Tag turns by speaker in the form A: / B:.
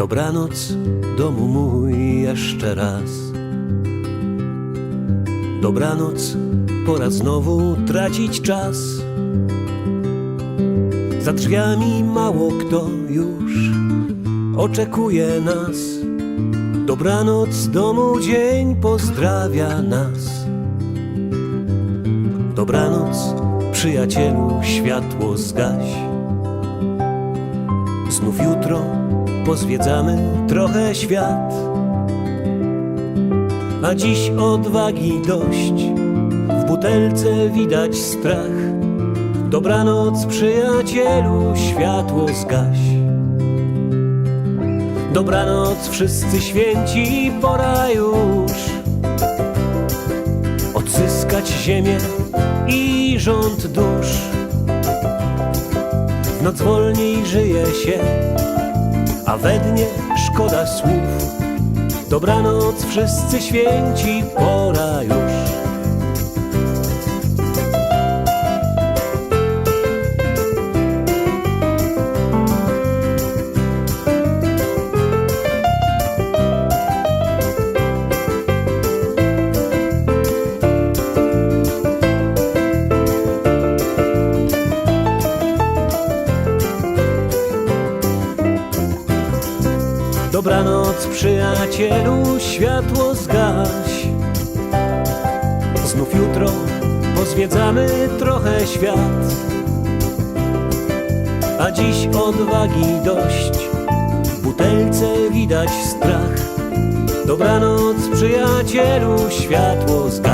A: Dobranoc, domu mój jeszcze raz. Dobranoc, pora znowu tracić czas. Za drzwiami mało kto już oczekuje nas. Dobranoc, domu dzień pozdrawia nas. Dobranoc, przyjacielu, światło zgaś. Znów jutro pozwiedzamy trochę świat. A dziś odwagi dość, w butelce widać strach. Dobranoc, przyjacielu, światło zgaś. Dobranoc, wszyscy święci, pora już odzyskać ziemię i rząd dusz. Noc wolniej żyje się, a we dnie szkoda słów. Dobranoc, wszyscy święci, pora już. Dobranoc, przyjacielu, światło zgaś. Znów jutro pozwiedzamy trochę świat. A dziś odwagi dość, w butelce widać strach. Dobranoc, przyjacielu, światło zgaś.